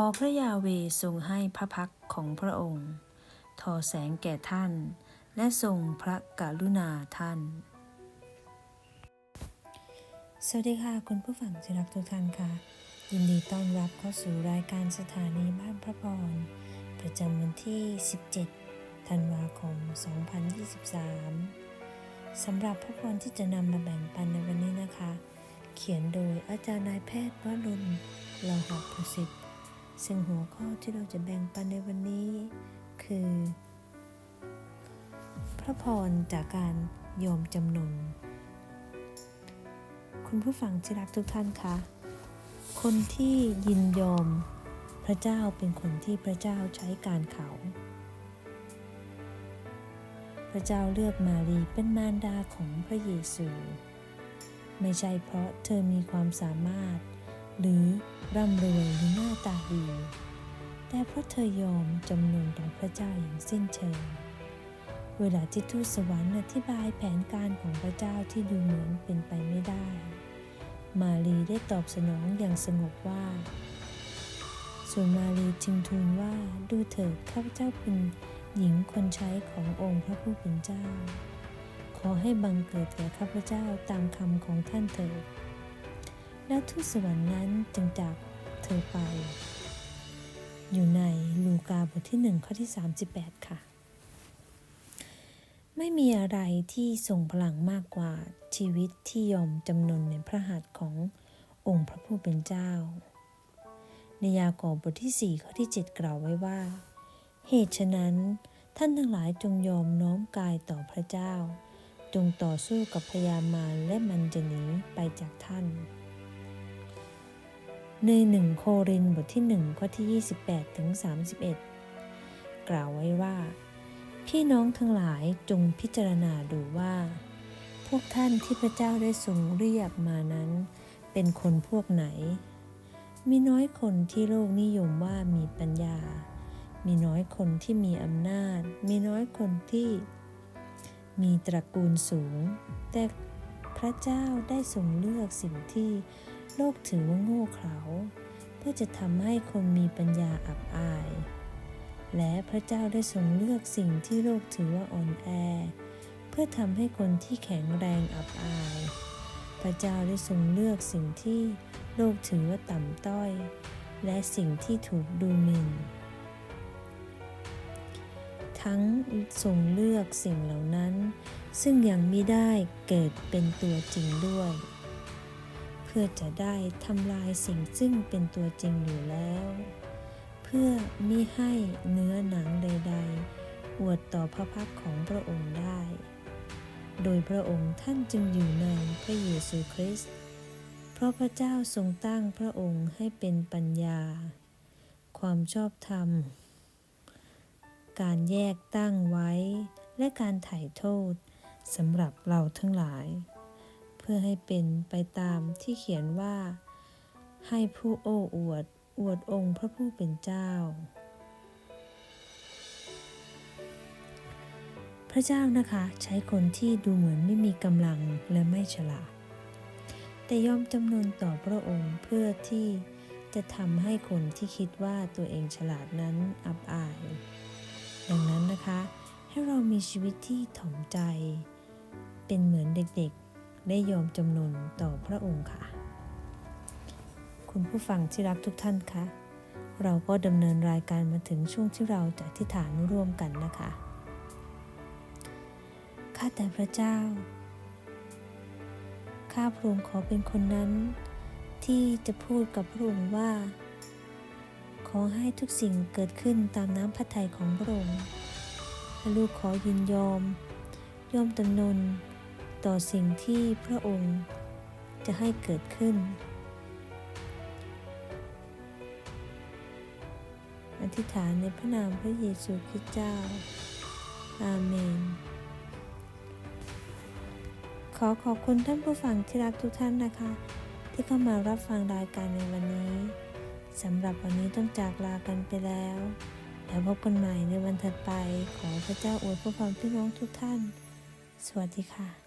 อพระยาเวทรงให้พระพักของพระองค์ ทอแสงแก่ท่าน และทรงพระกรุณาท่าน สวัสดีค่ะ คุณผู้ฟังที่รักทุกท่านค่ะ ยินดีต้อนรับเข้าสู่รายการสถานีบ้านพระพร ประจำวันที่ 17 ธันวาคม 2023 สำหรับพระพรที่จะนำมาแบ่งปันในวันนี้นะคะ เขียนโดยอาจารย์นายแพทย์วรุณเลาหะประสิทธิ์ ซึ่งหัวข้อที่เราจะแบ่งปันในวันนี้ คือ พระพรจากการยอมจำนน คุณผู้ฟังที่รักทุกท่านคะคนที่ยินยอมพระเจ้าเป็นคนที่พระเจ้าใช้การเขา พระเจ้าเลือกมารีเป็นมารดาของพระเยซู ไม่ใช่เพราะเธอมีความสามารถ หรือร่ำรวยหรือหน้าตาดี แต่เพราะเธอยอมจำนนต่อพระเจ้าอย่างสิ้นเชิง เวลาที่ทูตสวรรค์อธิบายแผนการของพระเจ้าที่ดูเหมือนเป็นไปไม่ได้ มารีได้ตอบสนองอย่างสงบว่า ส่วนมารีจึงทูลว่าดูเถิดข้าพเจ้าเป็นหญิงคนใช้ขององค์พระผู้เป็นเจ้า ขอให้บังเกิดแก่ข้าพเจ้าตามคำของท่านเถิด แล้วทูตสวรรค์นั้นจึงจากเธอไป อยู่ในลูกาบทที่หนึ่งข้อที่ 38 ค่ะ ไม่มีอะไรที่ทรงพลังมากกว่าชีวิตที่ยอมจำนนในพระหัตถ์ขององค์พระผู้เป็นเจ้า ในยากอบบทที่ 4 ข้อที่ 7 กล่าวไว้ว่า เหตุฉะนั้นท่านทั้งหลายจงยอมน้อมกายต่อพระเจ้า จงต่อสู้กับพยามารและมันจะหนีไปจากท่าน ในหนึ่งโครินบทที่หนึ่งข้อที่ 28ถึง31 กล่าวไว้ว่า พี่น้องทั้งหลายจงพิจารณาดูว่า พวกท่านที่พระเจ้าได้ทรงเรียกมานั้น เป็นคนพวกไหน มีน้อยคนที่โลกนิยมว่ามีปัญญา มีน้อยคนที่มีอำนาจ มีน้อยคนที่มีตระกูลสูง แต่พระเจ้าได้ทรงเลือกสิ่งที่ โลกถือว่าโง่เขลาเพื่อจะทำให้คนมีปัญญาอับอาย และพระเจ้าได้ทรงเลือกสิ่งที่โลกถือว่าอ่อนแอ เพื่อทำให้คนที่แข็งแรงอับอาย พระเจ้าได้ทรงเลือกสิ่งที่โลกถือว่าต่ำต้อย และสิ่งที่ถูกดูหมิ่น ทั้งทรงเลือกสิ่งเหล่านั้น ซึ่งยังไม่ได้เกิดเป็นตัวจริงด้วย พื่อจะได้ทำลายสิ่งซึ่งเป็นตัวจริงอยู่แล้ว เพื่อมิให้เนื้อหนังใด ๆ อวดต่อพระพักของพระองค์ได้ โดยพระองค์ท่านจึงอยู่ในพระเยซูคริสต์เพราะพระเจ้าทรงตั้งพระองค์ให้เป็นปัญญา ความชอบธรรม การแยกตั้งไว้และการถ่ายโทษสำหรับเราทั้งหลาย พื่อให้เป็นไปตามที่เขียนว่า ให้ผู้โอ้อวด อวดองค์พระผู้เป็นเจ้า พระเจ้านะคะใช้คนที่ดูเหมือนไม่มีกำลังและไม่ฉลาด แต่ยอมจำนนต่อพระองค์เพื่อที่จะทำให้คนที่คิดว่าตัวเองฉลาดนั้นอับอาย ดังนั้นนะคะ ให้เรามีชีวิตที่ถ่อมใจ เป็นเหมือนเด็กๆ ได้ยอมจำนนต่อพระองค์ค่ะ คุณผู้ฟังที่รักทุกท่านคะเราก็ดำเนินรายการมาถึงช่วงที่เราจะอธิษฐานร่วมกันนะคะ ข้าแต่พระเจ้า ข้าพระองค์ขอเป็นคนนั้น ที่จะพูดกับพระองค์ว่า ขอให้ทุกสิ่งเกิดขึ้นตามน้ำพระทัยของพระองค์ละลูกขอยินยอม ยอมจำนน ต่อสิ่งที่พระองค์จะให้เกิดขึ้น อธิษฐานในพระนามพระเยซูคริสต์เจ้า อาเมน ขอขอบคุณท่านผู้ฟังที่รักทุกท่านนะคะ ที่เข้ามารับฟังรายการในวันนี้สำหรับวันนี้ต้องจากลากันไปแล้ว แล้วพบกันใหม่ในวันถัดไป ขอพระเจ้าอวยพรพี่น้องทุกท่าน สวัสดีค่ะ